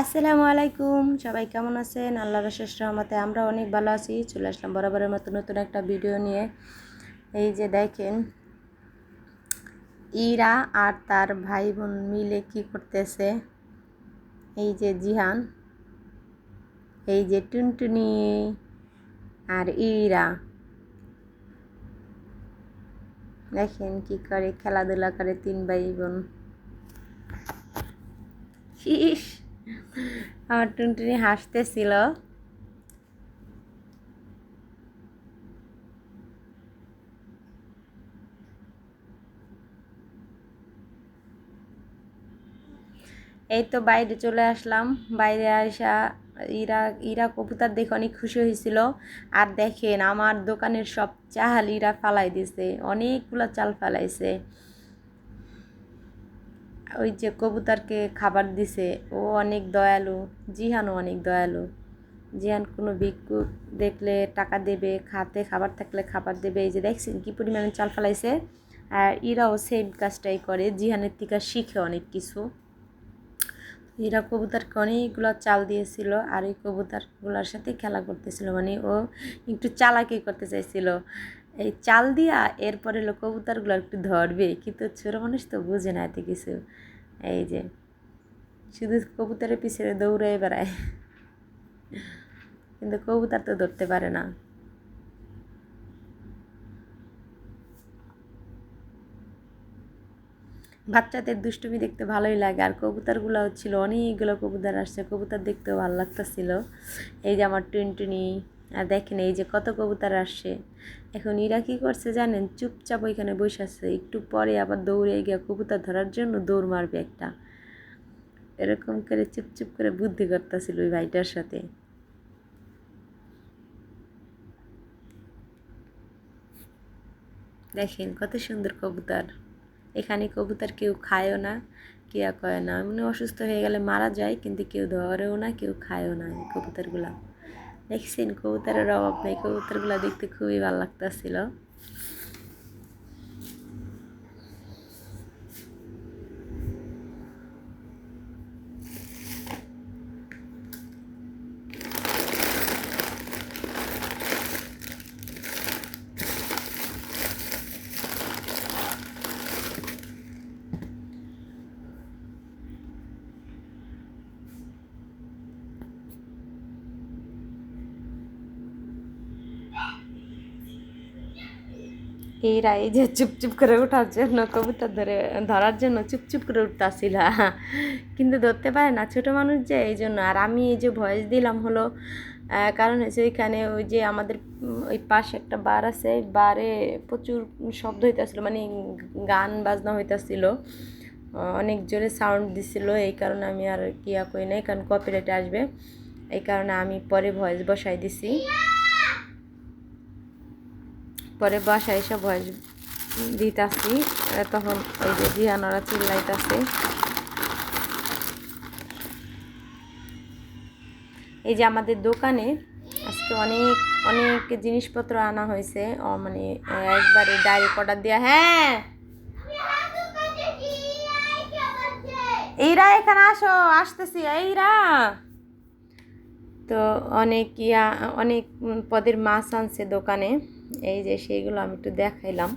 আসসালামু আলাইকুম। সবাই কেমন আছেন? আল্লাহর শেষ রহমতে আমরা অনেক ভালো আছি। চলে আসলাম বরাবরের মতো নতুন একটা ভিডিও নিয়ে। এই যে দেখেন, ইরা আর তার ভাই বোন মিলে কি করতেছে? এই যে জিহান, এই যে টুনটুনি আর ইরা। দেখেন কি করে খেলাধুলা করে তিন ভাই বোন ইস! আমার টুনটুনি হাসতেছিল। এই তো বাইরে চলে আসলাম। বাইরে আসা ইরা ইরা কবুতর দেখে অনেক খুশি হয়েছিল। আর দেখেন, আমার দোকানের সব চাল ইরা ফালাই দিছে। অনেকগুলো চাল ফালাইছে। ওই যে কবুতরকে খাবার দিছে, ও অনেক দয়ালু, জিহানও অনেক দয়ালু। জিহান কোনো ভিক্ষুক দেখলে টাকা দেবে, খাতে খাবার থাকলে খাবার দেবে, এই যে দেখছেন কী পরিমাণে চাল ফেলাইছে। আর ইরাও সেম কাজটাই করে, জিহানের থেকে শিখে অনেক কিছু। এরা কবুতরকে অনেকগুলো চাল দিয়েছিল আর এই কবুতরগুলোর সাথে খেলা করতেছিল মানে ও একটু চালাকি করতে চাইছিল। এই চাল দিয়া এরপরে কবুতরগুলো একটু ধরবে, কিন্তু ছোটো মানুষ তো বুঝে না এত কিছু। এই যে, শুধু কবুতরের পিছনে দৌড়ে বেড়ায়। কিন্তু কবুতর তো ধরতে পারে না। বাচ্চাদের দুষ্টুমি দেখতে ভালোই লাগে, আর কবুতরগুলো ছিল অনেকগুলো কবুতর আসছে, কবুতর দেখতেও ভালো লাগতেছিল। এই যে আমার টুনটুনি আর দেখেন এই যে কত কবুতর আসছে। এখন এরা কী করছে জানেন? চুপচাপ ওইখানে বসে আছে। একটু পরে আবার দৌড়ে গিয়ে কবুতর ধরার জন্য দৌড় মারবে একটা। এরকম করে চুপচুপ করে বুদ্ধি করতেছিল ওই ভাইটার সাথে। দেখেন কত সুন্দর কবুতর। এখানে কবুতর কেউ খায়ও না কেয়া কয় না। এমনি অসুস্থ হয়ে গেলে মারা যায়, কিন্তু কেউ ধরেও না, কেউ খায়ও না এই কবুতরগুলা। দেখছেন কবুতরের অভাব নেই কবুতরগুলো দেখতে খুবই ভালো লাগতেছিল। এই যে চুপচুপ করে ওঠার জন্য কবুতর ধরে ধরার জন্য চুপচুপ করে উঠতেছিল। কিন্তু ধরতে পারে না, ছোটো মানুষ যে, এই জন্য। আর আমি এই যে ভয়েস দিলাম হলো কারণ হচ্ছে ওইখানে ওই যে আমাদের ওই পাশে একটা বার আছে বারে প্রচুর শব্দ হইতেছিল মানে গান বাজনা হইতেছিল। অনেক জোরে সাউন্ড দিছিল, এই কারণে আমি আর কিয়া কই নাই, কারণ কপিরাইট আসবে। এই কারণে আমি পরে ভয়েস বসাই দিছি। পরে বাসায় এসে ভয়েস দিতাছি, তখন ওই যে জিয়ানারা চিল্লাইতাছে। এই যে আমাদের দোকানে আজকে অনেক অনেক জিনিসপত্র আনা হয়েছে। মানে একবারে ডাইরেক্ট অর্ডার দেওয়া হ্যাঁ! এইরা এখানে আসো, আসতেছি, এইরা! তো অনেক ইয়া অনেক পদের মাছ আনছে দোকানে। এই যে সেইগুলো আমি একটু দেখাইলাম।